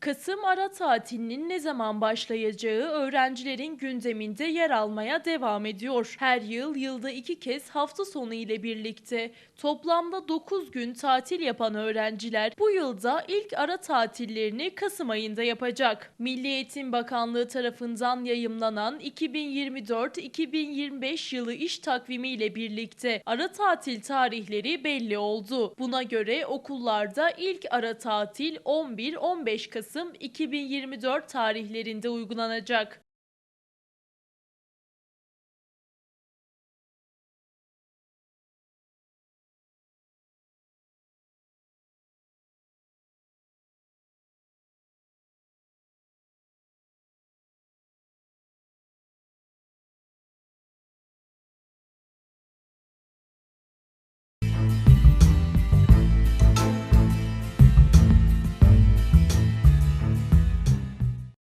Kasım ara tatilinin ne zaman başlayacağı öğrencilerin gündeminde yer almaya devam ediyor. Her yıl yılda iki kez hafta sonu ile birlikte toplamda 9 gün tatil yapan öğrenciler bu yılda ilk ara tatillerini Kasım ayında yapacak. Milli Eğitim Bakanlığı tarafından yayımlanan 2024-2025 yılı iş takvimi ile birlikte ara tatil tarihleri belli oldu. Buna göre okullarda ilk ara tatil 11-15 Kasım 2024 tarihlerinde uygulanacak.